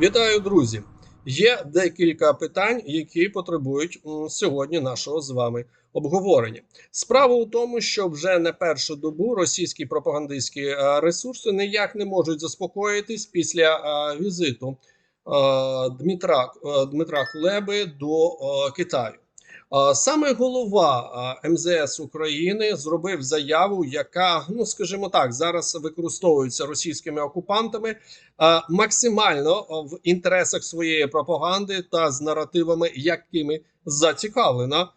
Вітаю, друзі! Є декілька питань, які потребують сьогодні нашого з вами обговорення. Справа у тому, що вже не першу добу російські пропагандистські е, ресурси ніяк не можуть заспокоїтись після е, візиту е, Дмитра Дмитра Кулеби до Китаю. Саме голова МЗС України зробив заяву, яка, ну скажімо так, зараз використовується російськими окупантами максимально в інтересах своєї пропаганди та з наративами, якими зацікавлена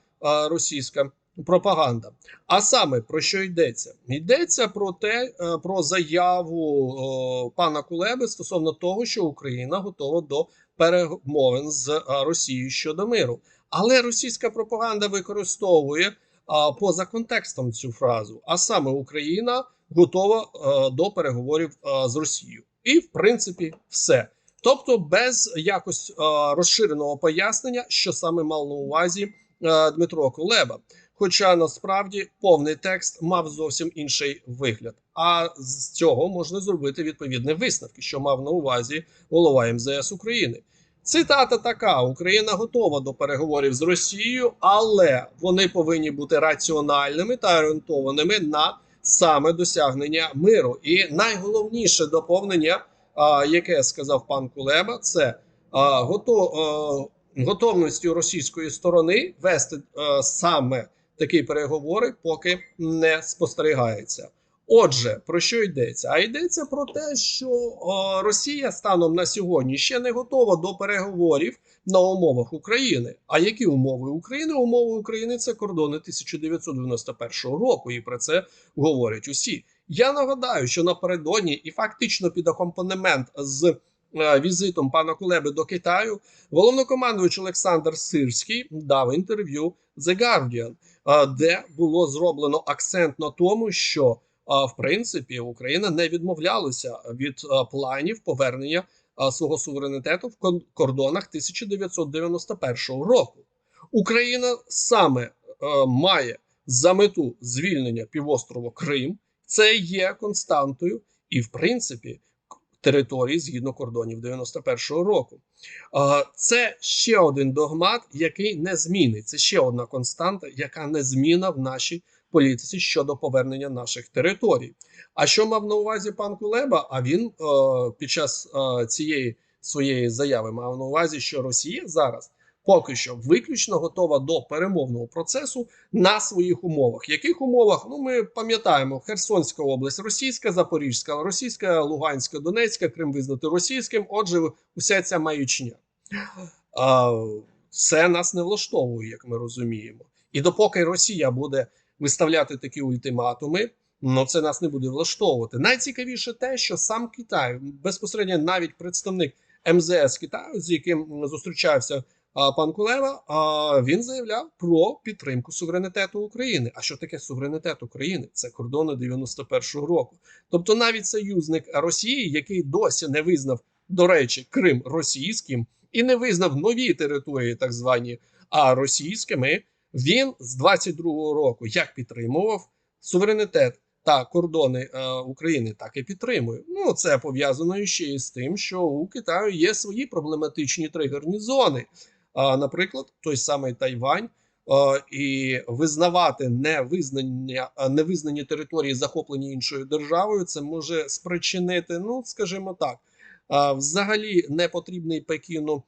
російська пропаганда. А саме про що йдеться? Йдеться про те, про заяву пана Кулеби стосовно того, що Україна готова до перемовин з Росією щодо миру. Але російська пропаганда використовує а, поза контекстом цю фразу. А саме Україна готова а, до переговорів а, з Росією, і в принципі все. Тобто, без якось а, розширеного пояснення, що саме мав на увазі а, Дмитро Кулеба. Хоча насправді повний текст мав зовсім інший вигляд. А з цього можна зробити відповідні висновки, що мав на увазі голова МЗС України. Цитата така: Україна готова до переговорів з Росією, але вони повинні бути раціональними та орієнтованими на саме досягнення миру. І найголовніше доповнення, яке сказав пан Кулеба, це готовності російської сторони вести саме такі переговори, поки не спостерігається. Отже, про що йдеться? А йдеться про те, що о, Росія станом на сьогодні ще не готова до переговорів на умовах України. А які умови України? Умови України це кордони 1991 року, і про це говорять усі. Я нагадаю, що напередодні і фактично під акомпанемент з е, візитом пана Кулеби до Китаю, головнокомандуючий Олександр Сирський дав інтерв'ю The Guardian, е, де було зроблено акцент на тому, що в принципі Україна не відмовлялася від планів повернення свого суверенітету в кордонах 1991 року. Україна саме має за мету звільнення півострову Крим. Це є константою, і в принципі території згідно кордонів 91-го року. Це ще один догмат, який не змінить. Це ще одна константа, яка не зміна в нашій політиці щодо повернення наших територій. А що мав на увазі пан Кулеба? А він е, під час е, цієї своєї заяви мав на увазі, що Росія зараз поки що виключно готова до перемовного процесу на своїх умовах. Яких умовах? Ну ми пам'ятаємо Херсонська область, Російська, Запорізька, Російська, Луганська, Донецька, Крим визнати російським. Отже, уся ця маячня. А, це нас не влаштовує, як ми розуміємо. І допоки Росія буде виставляти такі ультиматуми, ну це нас не буде влаштовувати. Найцікавіше те, що сам Китай, безпосередньо навіть представник МЗС Китаю, з яким зустрічався а, пан Кулева, а, він заявляв про підтримку суверенітету України. А що таке суверенітет України? Це кордони 91-го року. Тобто, навіть союзник Росії, який досі не визнав, до речі, Крим російським і не визнав нові території, так звані а російськими. Він з 22-го року як підтримував суверенітет та кордони е, України, так і підтримує. Ну це пов'язано ще із тим, що у Китаю є свої проблематичні тригерні зони. А, наприклад, той самий Тайвань. е, І визнавати невизнання невизнані території, захоплені іншою державою, це може спричинити, ну скажімо так, а, взагалі непотрібний Пекіну м,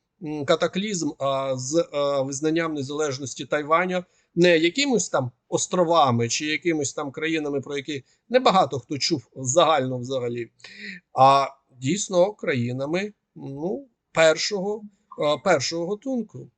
катаклізм а, з а, визнанням незалежності Тайваня не якимось там островами чи якимось там країнами, про які небагато хто чув загально взагалі, а дійсно країнами ну, першого, а, першого готунку.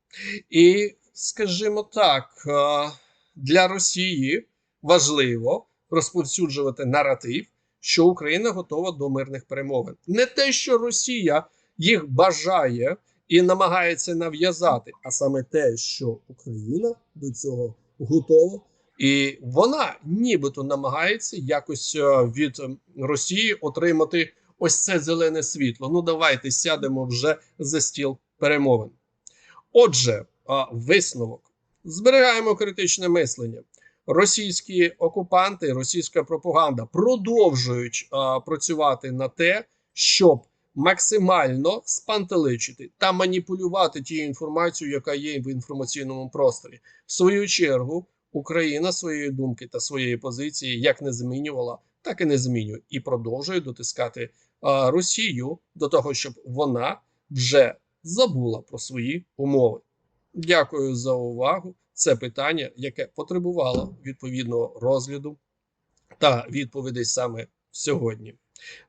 І, скажімо так, а, для Росії важливо розповсюджувати наратив, що Україна готова до мирних перемовин. Не те, що Росія їх бажає і намагається нав'язати, а саме те, що Україна до цього готова, і вона нібито намагається якось е, від Росії отримати ось це зелене світло. Ну давайте сядемо вже за стіл перемовин. Отже, висновок зберігаємо критичне мислення. Російські окупанти, російська пропаганда продовжують а, працювати на те, щоб максимально спантеличити та маніпулювати тією інформацією, яка є в інформаційному просторі. В свою чергу Україна своєї думки та своєї позиції як не змінювала, так і не змінює, і продовжує дотискати а, Росію до того, щоб вона вже забула про свої умови. Дякую за увагу. Це питання, яке потребувало відповідного розгляду та відповідей саме сьогодні.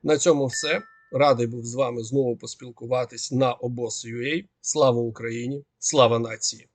На цьому все. Радий був з вами знову поспілкуватись на обос.ua. Слава Україні! Слава нації!